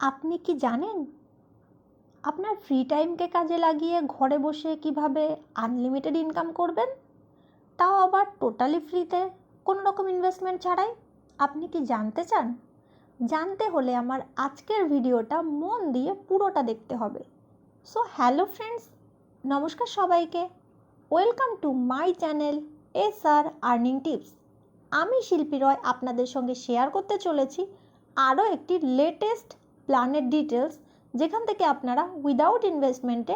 আপনি কি জানেন? আপনার ফ্রি টাইমকে কাজে লাগিয়ে ঘরে বসে কীভাবে আনলিমিটেড ইনকাম করবেন? তাও আবার টোটালি ফ্রিতে কোনো রকম ইনভেস্টমেন্ট ছাড়াই? আপনি কি জানতে চান? জানতে হলে আমার আজকের ভিডিওটা মন দিয়ে পুরোটা দেখতে হবে। সো হ্যালো ফ্রেন্ডস নমস্কার সবাইকে। Welcome to my channel S R earning tips আমি শিল্পী রয় আপনাদের সঙ্গে শেয়ার করতে চলেছি আরও একটি লেটেস্ট প্ল্যানের ডিটেলস, যেখান থেকে আপনারা উইদাউট ইনভেস্টমেন্টে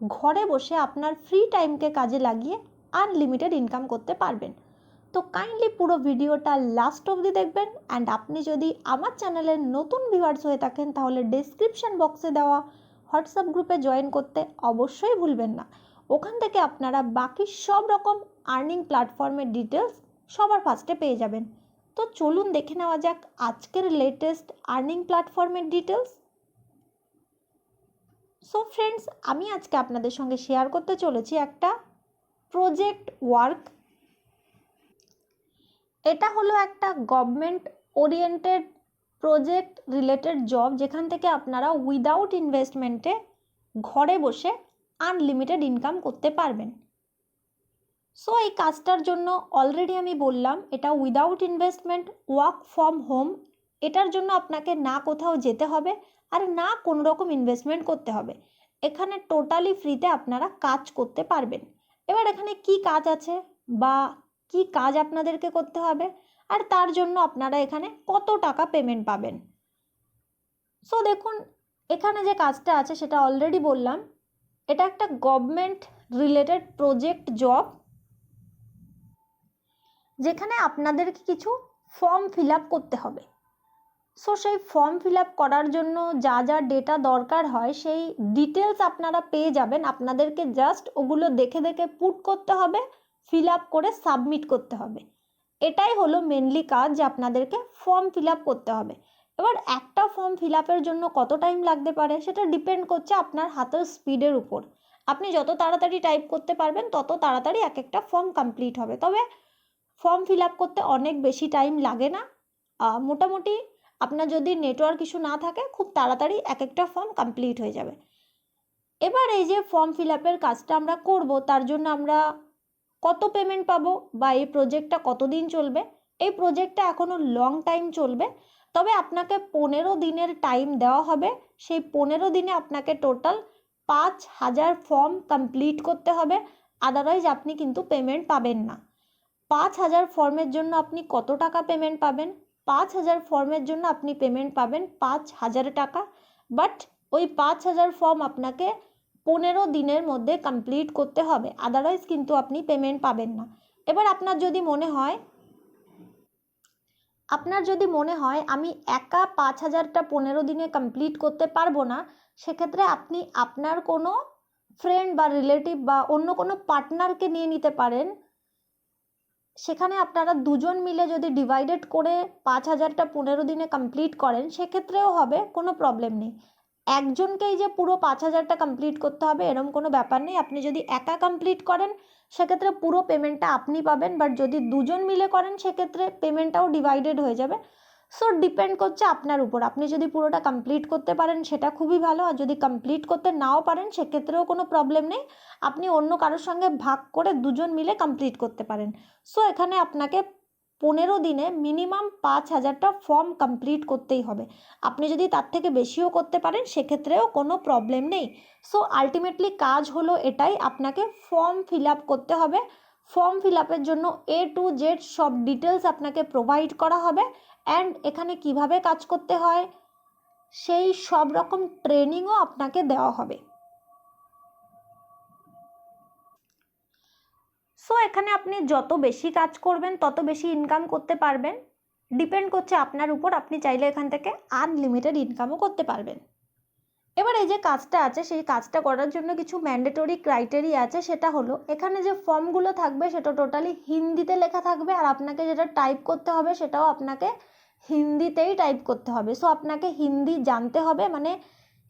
ঘরে বসে আপনার ফ্রি টাইমকে কাজে লাগিয়ে আনলিমিটেড ইনকাম করতে পারবেন। তো কাইন্ডলি পুরো ভিডিওটা লাস্ট অবধি দেখবেন অ্যান্ড আপনি যদি আমার চ্যানেলের নতুন ভিউয়ার্স হয়ে থাকেন, তাহলে ডেসক্রিপশন বক্সে দেওয়া হোয়াটসঅ্যাপ গ্রুপে জয়েন করতে অবশ্যই ভুলবেন না। ওখান থেকে আপনারা বাকি সব রকম আর্নিং প্ল্যাটফর্মের ডিটেলস সবার ফার্স্টে পেয়ে যাবেন। তো চলুন দেখে নেওয়া যাক আজকের লেটেস্ট আর্নিং প্ল্যাটফর্মের ডিটেলস সো ফ্রেন্ডস আমি আজকে আপনাদের সঙ্গে শেয়ার করতে চলেছি একটা প্রজেক্ট ওয়ার্ক এটা হলো একটা government oriented project related job যেখান থেকে আপনারা উইদাউট ইনভেস্টমেন্টে ঘরে বসে আনলিমিটেড ইনকাম করতে পারবেন। সো এই কাজটার জন্য অলরেডি আমি বললাম, এটা without investment work from home এটার জন্য আপনাকে না কোথাও যেতে হবে আর না কোনো রকম ইনভেস্টমেন্ট করতে হবে। এখানে টোটালি ফ্রিতে আপনারা কাজ করতে পারবেন। এবার এখানে কি কাজ আছে বা কি কাজ আপনাদেরকে করতে হবে আর তার জন্য আপনারা এখানে কত টাকা পেমেন্ট পাবেন। সো দেখুন, এখানে যে কাজটা আছে সেটা অলরেডি বললাম। এটা একটা গভর্নমেন্ট রিলেটেড প্রজেক্ট জব যেখানে আপনাদেরকে কিছু ফর্ম ফিল করতে হবে। সো সেই ফর্ম ফিল করার জন্য যা যা ডেটা দরকার হয়, সেই ডিটেলস আপনারা পেয়ে যাবেন। আপনাদেরকে জাস্ট ওগুলো দেখে দেখে পুট করতে হবে ফিল করে সাবমিট করতে হবে। এটাই হলো মেনলি কাজ যে আপনাদেরকে ফর্ম ফিল করতে হবে। এবার একটা ফর্ম ফিল আপের জন্য কত টাইম লাগতে পারে, সেটা ডিপেন্ড করছে আপনার হাতের স্পিডের উপর। আপনি যত তাড়াতাড়ি টাইপ করতে পারবেন, তত তাড়াতাড়ি এক একটা ফর্ম কমপ্লিট হবে। তবে ফর্ম ফিল আপ করতে অনেক বেশি টাইম লাগে না। মোটামুটি আপনার যদি নেটওয়ার্ক ইস্যু না থাকে, খুব তাড়াতাড়ি এক একটা ফর্ম কমপ্লিট হয়ে যাবে। এবার এই যে ফর্ম ফিল আপের কাজটা আমরা করব, তার জন্য আমরা কত পেমেন্ট পাবো বা এই প্রজেক্টটা কতদিন চলবে? এই প্রজেক্টটা এখনও লং টাইম চলবে। তবে আপনাকে পনেরো দিনের টাইম দেওয়া হবে। সেই পনেরো দিনে আপনাকে টোটাল পাঁচ হাজার ফর্ম কমপ্লিট করতে হবে। আদারওয়াইজ আপনি কিন্তু পেমেন্ট পাবেন না। পাঁচ হাজার ফর্মের জন্য আপনি কত টাকা পেমেন্ট পাবেন? পাঁচ হাজার ফর্মের জন্য আপনি পেমেন্ট পাবেন পাঁচ হাজার টাকা। বাট ওই পাঁচ হাজার ফর্ম আপনাকে পনেরো দিনের মধ্যে কমপ্লিট করতে হবে। আদারওয়াইজ কিন্তু আপনি পেমেন্ট পাবেন না। এবার আপনার যদি মনে হয়, আপনার যদি মনে হয় আমি একা পাঁচ হাজারটা পনেরো দিনে কমপ্লিট করতে পারব না, সেক্ষেত্রে আপনি আপনার কোনো ফ্রেন্ড বা রিলেটিভ বা অন্য কোনো পার্টনারকে নিয়ে নিতে পারেন। সেখানে আপনারা দুজন মিলে যদি ডিভাইডেড করে পাঁচ হাজারটা পনেরো দিনে কমপ্লিট করেন, সেক্ষেত্রেও হবে, কোনো প্রবলেম নেই। একজনকেই যে পুরো পাঁচ হাজারটা কমপ্লিট করতে হবে, এরম কোনো ব্যাপার নেই। আপনি যদি একা কমপ্লিট করেন, সেক্ষেত্রে পুরো পেমেন্টটা আপনি পাবেন বাট যদি দুজন মিলে করেন, সেক্ষেত্রে পেমেন্টটাও ডিভাইডেড হয়ে যাবে। সো ডিপেন্ড করছে আপনার উপর। আপনি যদি পুরোটা কমপ্লিট করতে পারেন, সেটা খুবই ভালো। আর যদি কমপ্লিট করতে নাও পারেন, সেক্ষেত্রেও কোনো প্রবলেম নেই। আপনি অন্য কারোর সঙ্গে ভাগ করে দুজন মিলে কমপ্লিট করতে পারেন। সো এখানে আপনাকে পনেরো দিনে মিনিমাম পাঁচ হাজারটা ফর্ম কমপ্লিট করতেই হবে। আপনি যদি তার থেকে বেশিও করতে পারেন, সেক্ষেত্রেও কোনো প্রবলেম নেই। সো আলটিমেটলি কাজ হলো এটাই, আপনাকে ফর্ম ফিল আপ করতে হবে। ফর্ম ফিল আপের জন্য এ টু জেড সব ডিটেলস আপনাকে প্রোভাইড করা হবে। অ্যান্ড এখানে কীভাবে কাজ করতে হয়? সেই সব রকম ট্রেনিংও আপনাকে দেওয়া হবে। সো এখানে আপনি যত বেশি কাজ করবেন, তত বেশি ইনকাম করতে পারবেন। ডিপেন্ড করছে আপনার উপর, আপনি চাইলে এখান থেকে আনলিমিটেড ইনকামও করতে পারবেন। এবার এই যে কাজটা আছে, সেই কাজটা করার জন্য কিছু ম্যান্ডেটরি ক্রাইটেরিয়া আছে, সেটা হলো, এখানে যে ফর্মগুলো থাকবে, সেটা টোটালি হিন্দিতে লেখা থাকবে, আর আপনাকে যেটা টাইপ করতে হবে, সেটাও আপনাকে হিন্দিতেই টাইপ করতে হবে। সো আপনাকে হিন্দি জানতে হবে মানে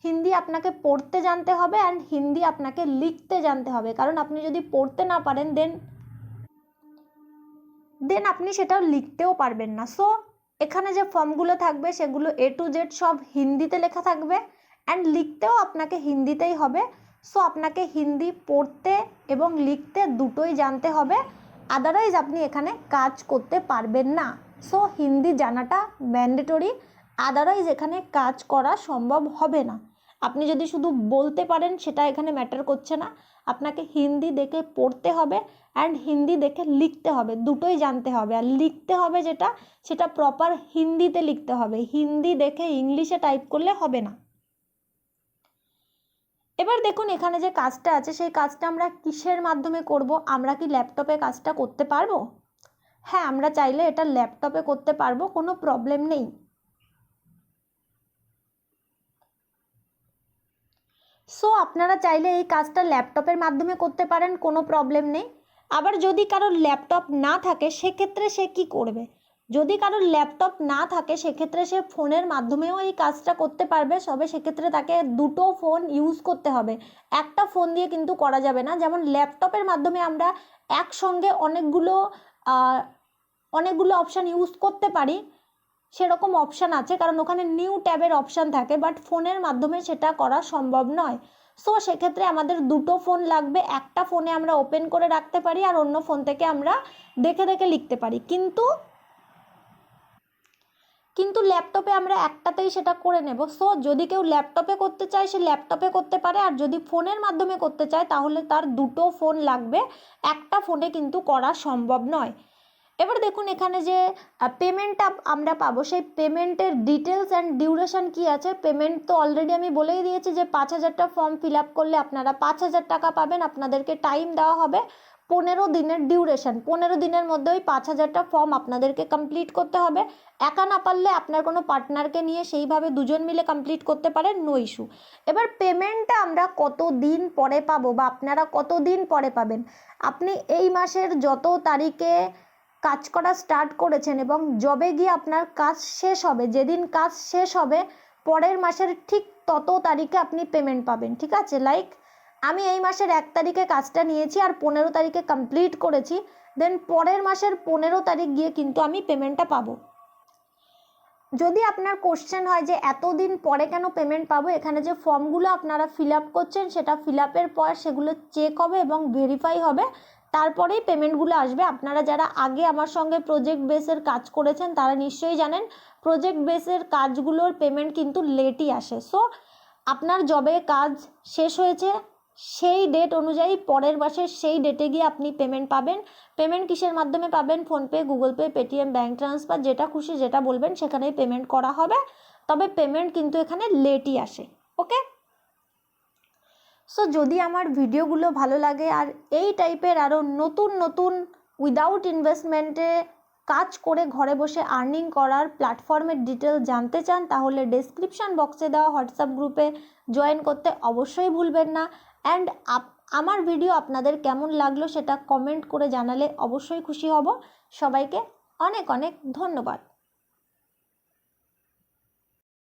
হিন্দি আপনাকে পড়তে জানতে হবে অ্যান্ড হিন্দি আপনাকে লিখতে জানতে হবে। কারণ আপনি যদি পড়তে না পারেন দেন দেন আপনি সেটাও লিখতেও পারবেন না। সো এখানে যে ফর্মগুলো থাকবে, সেগুলো এ টু জেড সব হিন্দিতে লেখা থাকবে অ্যান্ড লিখতেও আপনাকে হিন্দিতেই হবে। সো আপনাকে হিন্দি পড়তে এবং লিখতে দুটোই জানতে হবে। আদারওয়াইজ আপনি এখানে কাজ করতে পারবেন না। সো হিন্দি জানাটা ম্যান্ডেটরি আদারওয়াইজ এখানে কাজ করা সম্ভব হবে না। আপনি যদি শুধু বলতে পারেন, সেটা এখানে ম্যাটার করছে না। আপনাকে হিন্দি দেখে পড়তে হবে অ্যান্ড হিন্দি দেখে লিখতে হবে। দুটোই জানতে হবে। আর লিখতে হবে যেটা, সেটা প্রপার হিন্দিতে লিখতে হবে। হিন্দি দেখে ইংলিশে টাইপ করলে হবে না। এবার দেখুন এখানে যে কাজটা আছে, সেই কাজটা আমরা কিসের মাধ্যমে করব? আমরা কি ল্যাপটপে কাজটা করতে পারব? হ্যাঁ আমরা চাইলে এটা ল্যাপটপে করতে পারব, কোনো প্রবলেম নেই। সো আপনারা চাইলে এই কাজটা ল্যাপটপের মাধ্যমে করতে পারেন, কোনো প্রবলেম নেই। আবার যদি কারোর ল্যাপটপ না থাকে, সেক্ষেত্রে সে কি করবে? যদি কারোর ল্যাপটপ না থাকে, সেক্ষেত্রে সে ফোনের মাধ্যমেও এই কাজটা করতে পারবে সবে সেক্ষেত্রে তাকে দুটো ফোন ইউজ করতে হবে। একটা ফোন দিয়ে কিন্তু করা যাবে না। যেমন ল্যাপটপের মাধ্যমে আমরা একসঙ্গে অনেকগুলো অনেকগুলো অপশান ইউজ করতে পারি। সেরকম অপশান আছে, কারণ ওখানে নিউ ট্যাবের অপশান থাকে বাট ফোনের মাধ্যমে সেটা করা সম্ভব নয়। সো সেক্ষেত্রে আমাদের দুটো ফোন লাগবে, একটা ফোনে আমরা ওপেন করে রাখতে পারি, আর অন্য ফোন থেকে আমরা দেখে দেখে লিখতে পারি। কিন্তু কিন্তু ল্যাপটপে আমরা একটাতেই সেটা করে নেব। সো যদি কেউ ল্যাপটপে করতে চায়, সে ল্যাপটপে করতে পারে, আর যদি ফোনের মাধ্যমে করতে চায়, তাহলে তার দুটো ফোন লাগবে। একটা ফোনে কিন্তু করা সম্ভব নয়। এবার দেখুন এখানে যে পেমেন্টটা আমরা পাবো, সেই পেমেন্টের ডিটেলস অ্যান্ড ডিউরেশন কি আছে? পেমেন্ট তো অলরেডি আমি বলেই দিয়েছি যে, পাঁচ হাজারটা ফর্ম ফিল আপ করলে আপনারা পাঁচ হাজার টাকা পাবেন, আপনাদেরকে টাইম দেওয়া হবে পনেরো দিনের ডিউরেশন পনেরো দিনের মধ্যে ওই পাঁচ হাজারটা ফর্ম আপনাদেরকে কমপ্লিট করতে হবে। একা না পারলে আপনার কোনো পার্টনারকে নিয়ে সেইভাবে দুজন মিলে কমপ্লিট করতে পারেন নো ইস্যু এবার পেমেন্টটা আমরা কত দিন পরে পাবো বা আপনারা কত দিন পরে পাবেন? আপনি এই মাসের যত তারিখে কাজ করা স্টার্ট করেছেন এবং জবে গিয়ে আপনার কাজ শেষ হবে। যেদিন কাজ শেষ হবে, পরের মাসের ঠিক তত তারিখে আপনি পেমেন্ট পাবেন, ঠিক আছে? লাইক আমি এই মাসের এক তারিখে কাজটা নিয়েছি আর পনেরো তারিখে কমপ্লিট করেছি দেন পরের মাসের পনেরো তারিখ গিয়ে কিন্তু আমি পেমেন্টটা পাবো। যদি আপনার কোশ্চেন হয় যে এতদিন পরে কেন পেমেন্ট পাবো, এখানে যে ফর্মগুলো আপনারা ফিল আপ করছেন, সেটা ফিল আপের পর সেগুলো চেক হবে এবং ভেরিফাই হবে তারপরেই পেমেন্টগুলো আসবে। আপনারা যারা আগে আমার সঙ্গে প্রজেক্ট বেসের কাজ করেছেন, তারা নিশ্চয়ই জানেন প্রজেক্ট বেসের কাজগুলোর পেমেন্ট কিন্তু লেটই আসে। সো আপনার জবে কাজ শেষ হয়েছে, সেই ডেট অনুযায়ী পরের মাসের সেই ডেটে গিয়ে আপনি পেমেন্ট পাবেন। পেমেন্ট কিসের মাধ্যমে পাবেন? PhonePe Google Pay Paytm bank transfer যেটা খুশি যেটা বলবেন, সেখানেই পেমেন্ট করা হবে। তবে পেমেন্ট কিন্তু এখানে লেটই আসে। ওকে সো যদি আমার ভিডিওগুলো ভালো লাগে আর এই টাইপের আরও নতুন নতুন উইদাউট ইনভেস্টমেন্টে কাজ করে ঘরে বসে আর্নিং করার প্ল্যাটফর্মের ডিটেল জানতে চান, তাহলে ডেসক্রিপশান বক্সে দেওয়া হোয়াটসঅ্যাপ গ্রুপে জয়েন করতে অবশ্যই ভুলবেন না। অ্যান্ড আমার ভিডিও আপনাদের কেমন লাগল সেটা কমেন্ট করে জানালে অবশ্যই খুশি হব। সবাইকে অনেক অনেক ধন্যবাদ।